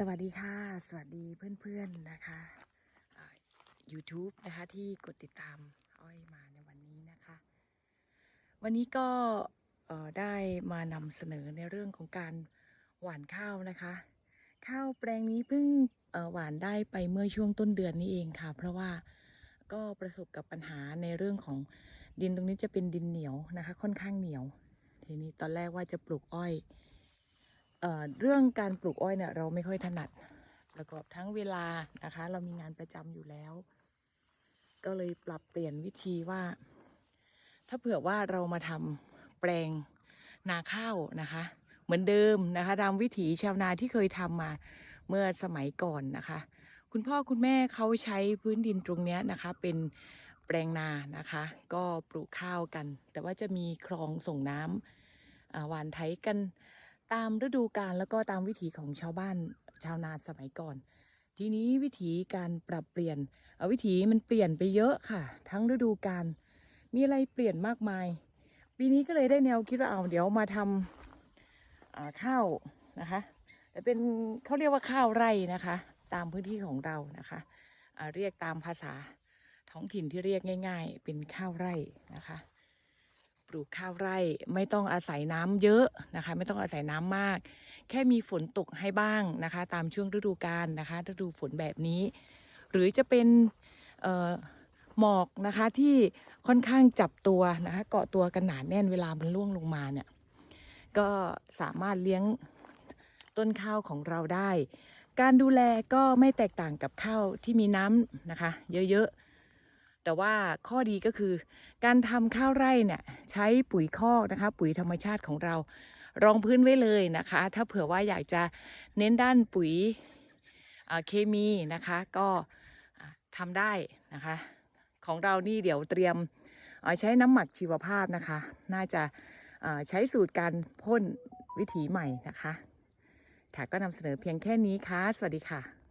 สวัสดีค่ะ สวัสดีเพื่อนๆนะคะ YouTube นะคะที่กดติดตามอ้อยมาในวันนี้นะคะ วันนี้ก็ได้มานำเสนอในเรื่องของการหว่านข้าวนะคะ ข้าวแปลงนี้เพิ่งหว่านได้ไปเมื่อช่วงต้นเดือนนี้เองค่ะ เพราะว่าก็ประสบกับปัญหาในเรื่องของดินตรงนี้จะเป็นดินเหนียวนะคะ ค่อนข้างเหนียว ทีนี้ตอนแรกว่าจะปลูกอ้อย เรื่องการปลูกอ้อยเนี่ยเราไม่ค่อยถนัดประกอบทั้งเวลานะคะ เรามีงานประจำอยู่แล้ว ก็เลยปรับเปลี่ยนวิธีว่า ถ้าเผื่อว่าเรามาทำแปลงนาข้าวนะคะ เหมือนเดิมนะคะตามวิถีชาวนาที่เคยทำมาเมื่อสมัยก่อนนะคะ คุณพ่อคุณแม่เขาใช้พื้นดินตรงนี้นะคะ เป็นแปลงนานะคะ ก็ปลูกข้าวกัน แต่ว่าจะมีคลองส่งน้ำหวานไถกัน ตามฤดูกาลแล้วก็ตามวิถีของชาวบ้านชาวนาสมัยก่อน ทีนี้วิถีการปรับเปลี่ยนวิถีมันเปลี่ยนไปเยอะค่ะ ทั้งฤดูกาลมีอะไรเปลี่ยนมากมาย ปีนี้ก็เลยได้แนวคิดว่าเอาเดี๋ยวมาทำาข้าวนะคะแต่เป็นเขาเรียกว่าข้าวไร่นะคะ ตามพื้นที่ของเรานะคะเรียกตามภาษาท้องถิ่นที่เรียกง่าย ๆ เป็นข้าวไร่นะคะ ปลูกข้าวไร่ไม่ต้องอาศัยน้ำเยอะนะคะ ไม่ต้องอาศัยน้ำมาก แค่มีฝนตกให้บ้างนะคะ ตามช่วงฤดูกาลนะคะ ฤดูฝนแบบนี้ หรือจะเป็นเอ่อหมอกนะคะที่ค่อนข้างจับตัวนะคะ เกาะตัวกันหนาแน่นเวลามันร่วงลงมาเนี่ยก็สามารถเลี้ยงต้นข้าวของเราได้ การดูแลก็ไม่แตกต่างกับข้าวที่มีน้ำนะคะ เยอะๆ แต่ว่าข้อดีก็คือ การทำข้าวไร่เนี่ยใช้ปุ๋ยคอกนะคะ ปุ๋ยธรรมชาติของเรา รองพื้นไว้เลยนะคะ ถ้าเผื่อว่าอยากจะเน้นด้านปุ๋ยเคมีนะคะ ก็อ่าทำได้นะคะ ของเรานี่เดี๋ยวเตรียมใช้น้ำหมักชีวภาพนะคะ น่าจะใช้สูตรการพ่นวิถีใหม่นะคะค่ะก็นำเสนอเพียงแค่นี้ค่ะ สวัสดีค่ะ